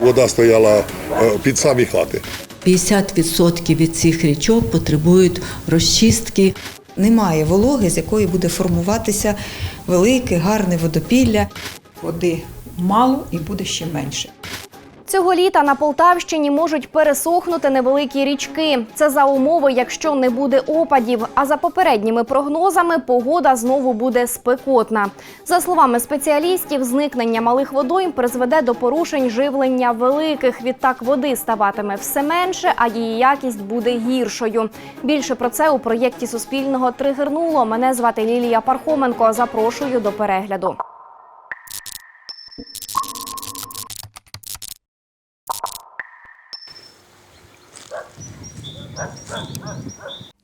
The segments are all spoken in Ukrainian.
Вода стояла е, під самі хати. 50% від цих річок потребують розчистки. Немає вологи, з якої буде формуватися велике, гарне водопілля. Води мало і буде ще менше. Цього літа на Полтавщині можуть пересохнути невеликі річки. Це за умови, якщо не буде опадів. А за попередніми прогнозами погода знову буде спекотна. За словами спеціалістів, зникнення малих водойм призведе до порушень живлення великих. Відтак води ставатиме все менше, а її якість буде гіршою. Більше про це у проєкті Суспільного тригернуло. Мене звати Лілія Пархоменко. Запрошую до перегляду.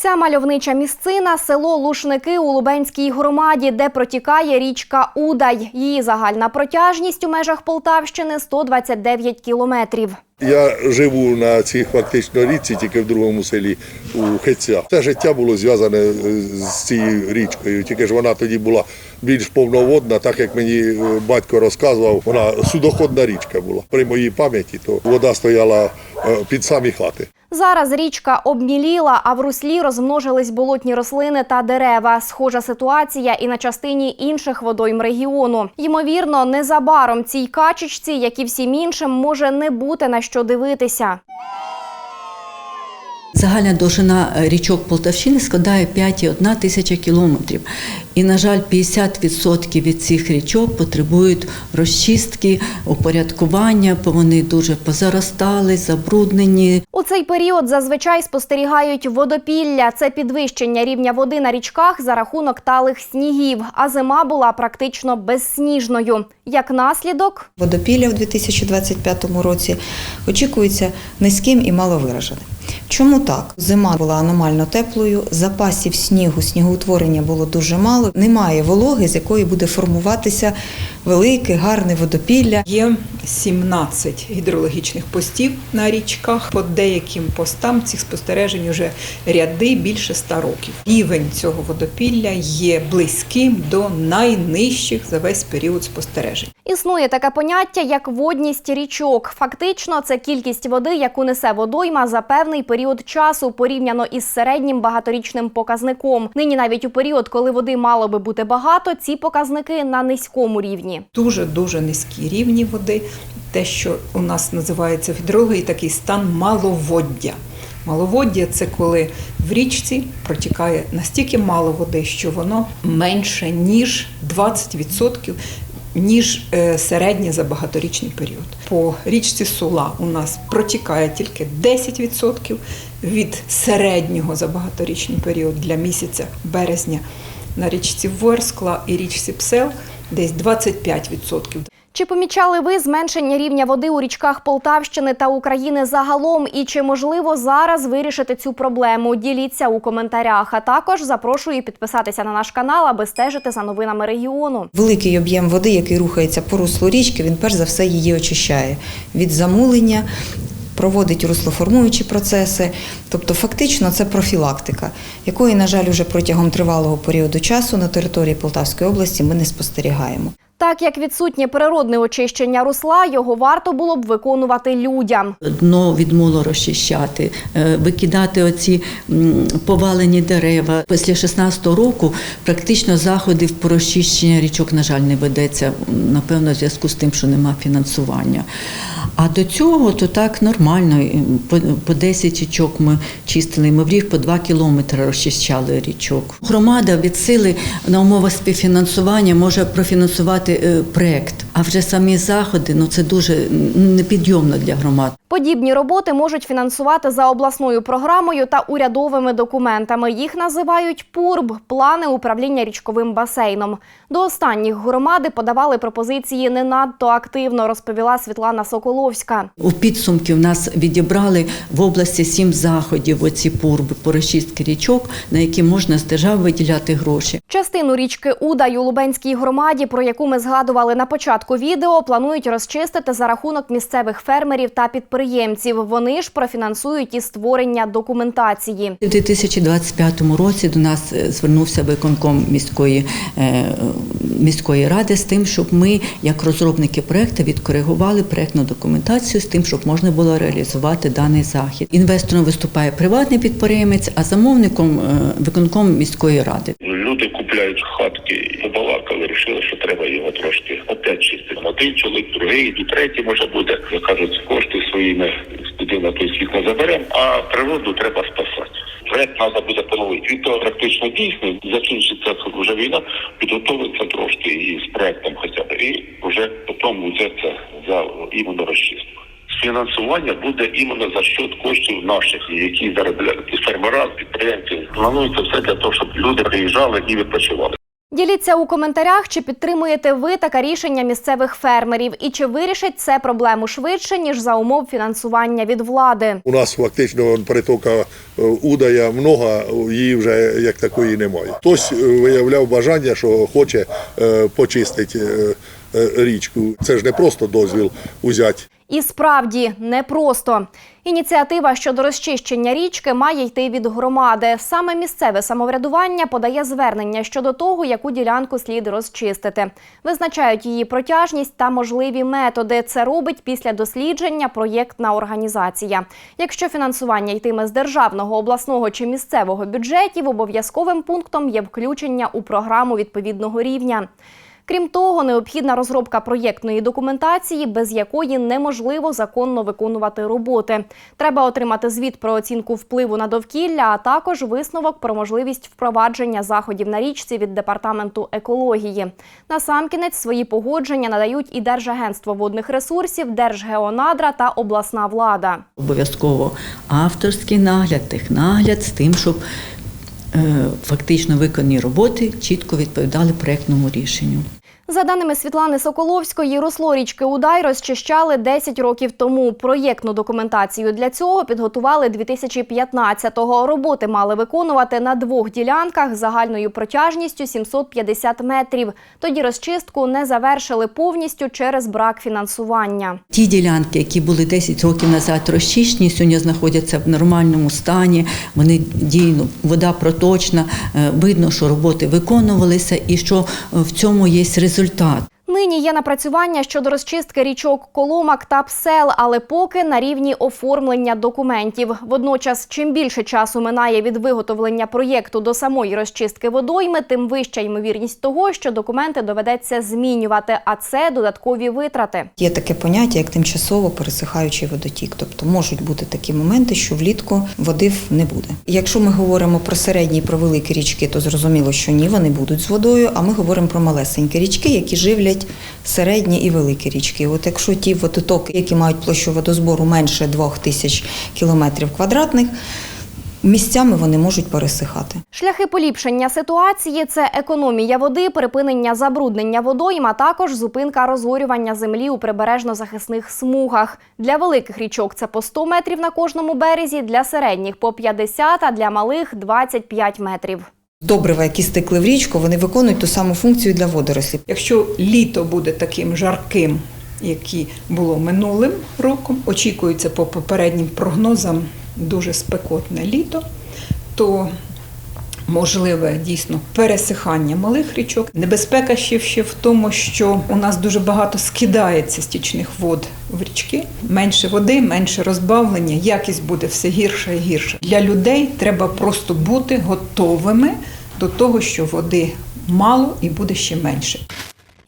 Ця мальовнича місцина село Лушники у Лубенській громаді, де протікає річка Удай. Її загальна протяжність у межах Полтавщини 129 кілометрів. Я живу на цій фактично річці, тільки в другому селі у Хеця. Все життя було зв'язане е, з цією річкою, тільки ж вона тоді була більш повноводна, так як мені е, батько розказував, вона судоходна річка була. При моїй пам'яті то вода стояла е, під самі хати. Зараз річка обміліла, а в руслі розмножились болотні рослини та дерева. Схожа ситуація і на частині інших водойм регіону. Ймовірно, незабаром цій качечці, як і всім іншим, може не бути на що дивитися. Загальна довжина е, річок Полтавщини складає 5,1 тисяча кілометрів. І, на жаль, 50% від цих річок потребують розчистки, упорядкування, бо вони дуже позаростали, забруднені. У цей період зазвичай спостерігають водопілля. Це підвищення рівня води на річках за рахунок талих снігів. А зима була практично безсніжною. Як наслідок, Водопілля в 2025 році очікується низьким і маловираженим. Чому так? Зима була аномально теплою, запасів снігу, снігоутворення було дуже мало. Немає вологи, з якої буде формуватися велике, гарне водопілля. Є 17 гідрологічних постів на річках. По деяким постам цих спостережень вже ряди більше 100 років. Рівень цього водопілля є близьким до найнижчих за весь період спостережень. Існує таке поняття як водність річок. Фактично, це кількість води, яку несе водойма за певний період часу, порівняно із середнім багаторічним показником. Нині навіть у період, коли води мало би бути багато, ці показники на низькому рівні. Дуже дуже низькі рівні води. Те, що у нас називається гідрології такий стан маловоддя. Маловоддя це коли в річці протікає настільки мало води, що воно менше ніж 20%, ніж е, середнє за багаторічний період. По річці Сула у нас протікає тільки 10% від середнього за багаторічний період для місяця березня. На річці Ворскла і річці Псел десь 25%. Чи помічали ви зменшення рівня води у річках Полтавщини та України загалом? І чи можливо зараз вирішити цю проблему? Діліться у коментарях. А також запрошую підписатися на наш канал, аби стежити за новинами регіону. Великий об'єм води, який рухається по руслу річки, він перш за все її очищає від замулення. Проводить руслоформуючі процеси, тобто фактично це профілактика, якої, на жаль, уже протягом тривалого періоду часу на території Полтавської області ми не спостерігаємо. Так як відсутнє природне очищення русла, його варто було б виконувати людям. Дно від мулу розчищати, е, викидати оці повалені дерева. Після 16-го року практично заходів по розчищення річок, на жаль, не ведеться. Напевно, в зв'язку з тим, що нема фінансування. А до цього то так нормально. По, по 10 річок ми чистили. Ми в рік по 2 кілометри розчищали річок. Громада від сили на умовах співфінансування може профінансувати е, проект. А вже самі заходи ну це дуже непідйомно для громад. Подібні роботи можуть фінансувати за обласною програмою та урядовими документами. Їх називають ПУРБ плани управління річковим басейном. До останніх громади подавали пропозиції не надто активно, розповіла Світлана Соколовська. У підсумки в нас відібрали в області сім заходів. Оці пурби по річок, на які можна з держави виділяти гроші. Частину річки Удай у Лубенській громаді, про яку ми згадували на початку початку відео планують розчистити за рахунок місцевих фермерів та підприємців. Вони ж профінансують і створення документації. У 2025 році до нас е, звернувся виконком міської, е, міської ради з тим, щоб ми, як розробники проекту, відкоригували проектну документацію з тим, щоб можна було реалізувати даний захід. Інвестором виступає приватний підприємець, а замовником е, виконком міської ради. Люди купляють хатки, побалакали, вирішили, що треба його трошки опять чистити. Один чоловік, другий і третій може буде, як кажуть, кошти своїми туди на той світ не заберемо, а природу треба спасати. Проект треба буде поновити. Він то практично дійсний, закінчиться вже війна, підготовиться трошки і з проектом хоча б, і вже потім взяться за іменно розчистку. Фінансування буде іменно за счет коштів наших, які заробляють і фермера, підприємці. Планується все для того, щоб люди приїжджали і відпочивали. Діліться у коментарях, чи підтримуєте ви таке рішення місцевих фермерів, і чи вирішить це проблему швидше ніж за умов фінансування від влади. У нас фактично притока е, Удая много, її вже як такої немає. Хтось е, виявляв бажання, що хоче е, почистити річку. Це ж не просто дозвіл узяти. І справді непросто. Ініціатива щодо розчищення річки має йти від громади. Саме місцеве самоврядування подає звернення щодо того, яку ділянку слід розчистити. Визначають її протяжність та можливі методи. Це робить після дослідження проєктна організація. Якщо фінансування йтиме з державного, обласного чи місцевого бюджетів, обов'язковим пунктом є включення у програму відповідного рівня. Крім того, необхідна розробка проєктної документації, без якої неможливо законно виконувати роботи. Треба отримати звіт про оцінку впливу на довкілля, а також висновок про можливість впровадження заходів на річці від департаменту екології. Насамкінець свої погодження надають і Держагентство водних ресурсів, Держгеонадра та обласна влада. Обов'язково авторський нагляд, технагляд з тим, щоб е, фактично виконані роботи чітко відповідали проектному рішенню. За даними Світлани Соколовської, русло річки Удай розчищали 10 років тому. Проєктну документацію для цього підготували 2015-го. Роботи мали виконувати на двох ділянках загальною протяжністю 750 метрів. Тоді розчистку не завершили повністю через брак фінансування. Ті ділянки, які були 10 років назад розчищені, сьогодні знаходяться в нормальному стані. Вони дійсно вода проточна. е, Видно, що роботи виконувалися і що е, в цьому є результат. rezultat. Нині є напрацювання щодо розчистки річок Коломак та Псел, але поки на рівні оформлення документів. Водночас, чим більше часу минає від виготовлення проєкту до самої розчистки водойми, тим вища ймовірність того, що документи доведеться змінювати, а це додаткові витрати. Є таке поняття, як тимчасово пересихаючий водотік. Тобто можуть бути такі моменти, що влітку води не буде. Якщо ми говоримо про середні і про великі річки, то зрозуміло, що ні, вони будуть з водою. А ми говоримо про малесенькі річки, які живлять середні і великі річки. От якщо ті водотоки, які мають площу водозбору менше 2 тисяч кілометрів квадратних, місцями вони можуть пересихати. Шляхи поліпшення ситуації це економія води, припинення забруднення водойм, а також зупинка розорювання землі у прибережно-захисних смугах. Для великих річок це по 100 метрів на кожному березі, для середніх по 50, а для малих 25 метрів. Добрива, які стекли в річку, вони виконують ту саму функцію для водорослів. Якщо літо буде таким жарким, яке було минулим роком, очікується по попереднім прогнозам дуже спекотне літо, то можливе дійсно пересихання малих річок. Небезпека ще, ще в тому, що у нас дуже багато скидається стічних вод в річки. Менше води, менше розбавлення, якість буде все гірша і гірша. Для людей треба просто бути готовими до того, що води мало і буде ще менше.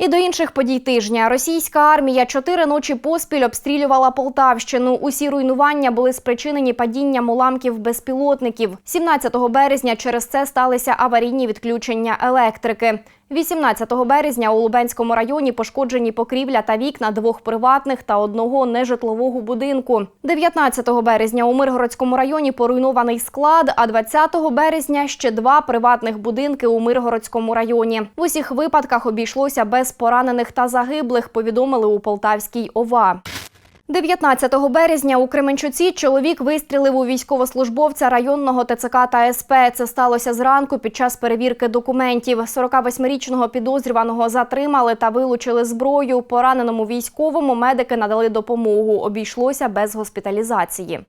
І до інших подій тижня російська армія чотири ночі поспіль обстрілювала Полтавщину. Усі руйнування були спричинені падінням уламків безпілотників. 17 березня через це сталися аварійні відключення електрики. 18 березня у Лубенському районі пошкоджені покрівля та вікна двох приватних та одного нежитлового будинку. 19 березня у Миргородському районі поруйнований склад, а 20 березня ще два приватних будинки у Миргородському районі. В усіх випадках обійшлося без поранених та загиблих, повідомили у Полтавській ОВА. 19 березня у Кременчуці чоловік вистрілив у військовослужбовця районного ТЦК та СП. Це сталося зранку під час перевірки документів. 48-річного підозрюваного затримали та вилучили зброю. Пораненому військовому медики надали допомогу. Обійшлося без госпіталізації.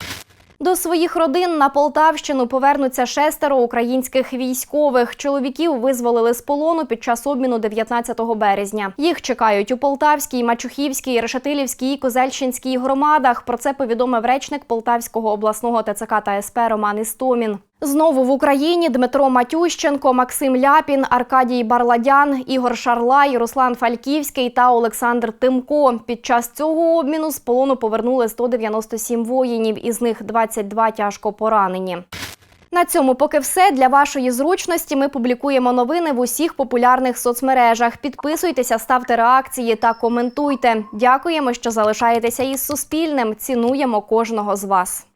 До своїх родин на Полтавщину повернуться шестеро українських військових. Чоловіків визволили з полону під час обміну 19 березня. Їх чекають у Полтавській, Мачухівській, Решетилівській і Козельщинській громадах. Про це повідомив речник Полтавського обласного ТЦК та СП Роман Істомін. Знову в Україні Дмитро Матющенко, Максим Ляпін, Аркадій Барладян, Ігор Шарлай, Руслан Фальківський та Олександр Тимко. Під час цього обміну з полону повернули 197 воїнів, із них 22 тяжко поранені. На цьому поки все. Для вашої зручності ми публікуємо новини в усіх популярних соцмережах. Підписуйтеся, ставте реакції та коментуйте. Дякуємо, що залишаєтеся із Суспільним. Цінуємо кожного з вас.